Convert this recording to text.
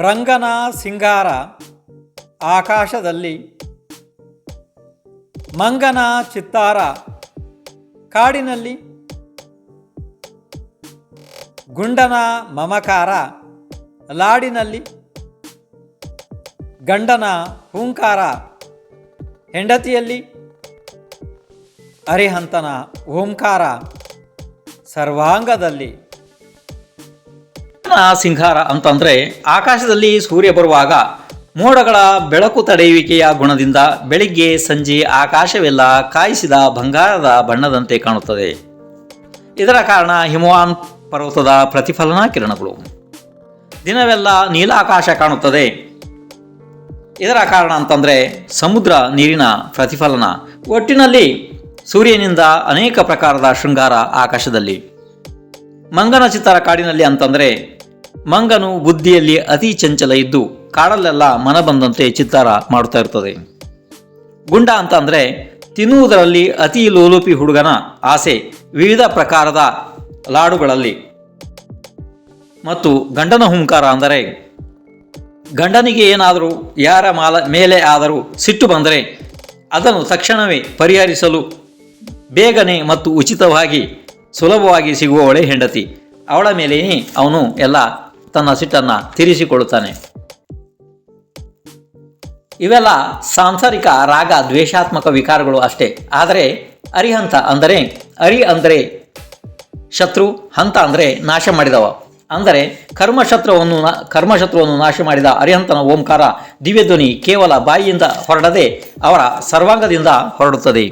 ರಂಗನ ಸಿಂಗಾರ ಆಕಾಶದಲ್ಲಿ, ಮಂಗನ ಚಿತ್ತಾರ ಕಾಡಿನಲ್ಲಿ, ಗುಂಡನ ಮಮಕಾರ ಲಾಡಿನಲ್ಲಿ, ಗಂಡನ ಹೂಂಕಾರ ಹೆಂಡತಿಯಲ್ಲಿ, ಅರಿಹಂತನ ಓಂಕಾರ ಸರ್ವಾಂಗದಲ್ಲಿ. ನ ಸಿಂಗಾರ ಅಂತಂದ್ರೆ ಆಕಾಶದಲ್ಲಿ ಸೂರ್ಯ ಬರುವಾಗ ಮೋಡಗಳ ಬೆಳಕು ತಡೆಯುವಿಕೆಯ ಗುಣದಿಂದ ಬೆಳಿಗ್ಗೆ ಸಂಜೆ ಆಕಾಶವೆಲ್ಲ ಕಾಯಿಸಿದ ಬಂಗಾರದ ಬಣ್ಣದಂತೆ ಕಾಣುತ್ತದೆ. ಇದರ ಕಾರಣ ಹಿಮವಾನ್ ಪರ್ವತದ ಪ್ರತಿಫಲನಾ ಕಿರಣಗಳು. ದಿನವೆಲ್ಲ ನೀಲಾಕಾಶ ಕಾಣುತ್ತದೆ. ಇದರ ಕಾರಣ ಅಂತಂದರೆ ಸಮುದ್ರ ನೀರಿನ ಪ್ರತಿಫಲನ. ಒಟ್ಟಿನಲ್ಲಿ ಸೂರ್ಯನಿಂದ ಅನೇಕ ಪ್ರಕಾರದ ಶೃಂಗಾರ ಆಕಾಶದಲ್ಲಿ. ಮಂಗನ ಚಿತ್ತರ ಕಾಡಿನಲ್ಲಿ ಅಂತಂದರೆ ಮಂಗನು ಬುದ್ಧಿಯಲ್ಲಿ ಅತಿ ಚಂಚಲ ಇದ್ದು ಕಾಡಲ್ಲೆಲ್ಲ ಮನ ಬಂದಂತೆ ಚಿತ್ತಾರ ಮಾಡುತ್ತಾ ಇರ್ತದೆ. ಗುಂಡ ಅಂತ ಅಂದರೆ ತಿನ್ನುವುದರಲ್ಲಿ ಅತಿ ಲೋಲುಪಿ ಹುಡುಗನ ಆಸೆ ವಿವಿಧ ಪ್ರಕಾರದ ಲಾಡುಗಳಲ್ಲಿ. ಮತ್ತು ಗಂಡನ ಹುಂಕಾರ ಅಂದರೆ ಗಂಡನಿಗೆ ಏನಾದರೂ ಯಾರ ಮಾಲ ಮೇಲೆ ಆದರೂ ಸಿಟ್ಟು ಬಂದರೆ ಅದನ್ನು ತಕ್ಷಣವೇ ಪರಿಹರಿಸಲು ಬೇಗನೆ ಮತ್ತು ಉಚಿತವಾಗಿ ಸುಲಭವಾಗಿ ಸಿಗುವವಳೆ ಹೆಂಡತಿ. ಅವಳ ಮೇಲೆಯೇ ಅವನು ಎಲ್ಲ ತನ್ನ ಸಿಟ್ಟನ್ನು ತೀರಿಸಿಕೊಳ್ಳುತ್ತಾನೆ. ಇವೆಲ್ಲ ಸಾಂಸಾರಿಕ ರಾಗ ದ್ವೇಷಾತ್ಮಕ ವಿಕಾರಗಳು ಅಷ್ಟೇ. ಆದರೆ ಅರಿಹಂತ ಅಂದರೆ ಅರಿ ಅಂದರೆ ಶತ್ರು, ಹಂತ ಅಂದರೆ ನಾಶ ಮಾಡಿದವ. ಅಂದರೆ ಕರ್ಮಶತ್ರುವನ್ನು ಕರ್ಮಶತ್ರುವನ್ನು ನಾಶ ಮಾಡಿದ ಅರಿಹಂತನ ಓಂಕಾರ ದಿವ್ಯಧ್ವನಿ ಕೇವಲ ಬಾಯಿಯಿಂದ ಹೊರಡದೆ ಅವರ ಸರ್ವಾಂಗದಿಂದ ಹೊರಡುತ್ತದೆ.